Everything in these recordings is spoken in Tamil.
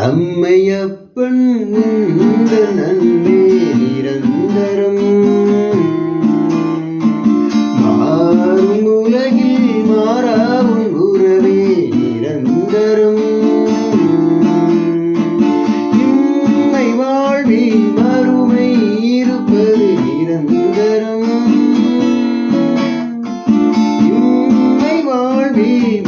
அம்மையப்பன் நன்மே நிரந்தரம். மாறும் உலகில் மாறாவும் உறவே நிரந்தரம். இம்மை வாழ்வில் மறுமை இருப்பது நிரந்தரம். இம்மை வாழ்வில்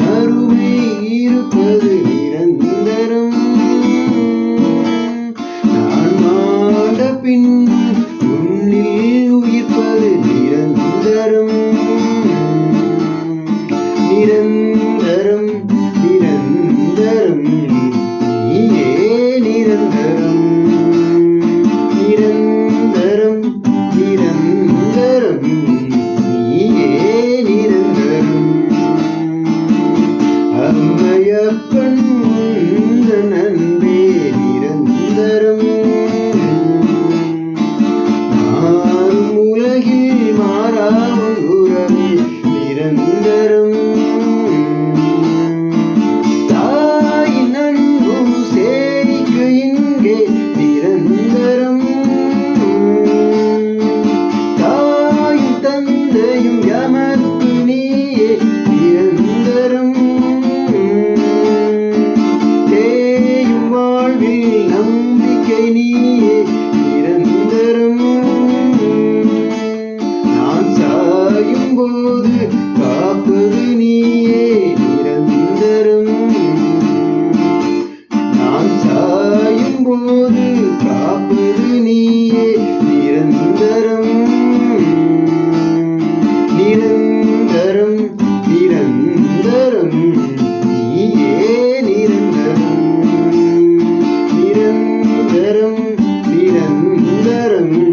Miren, miren.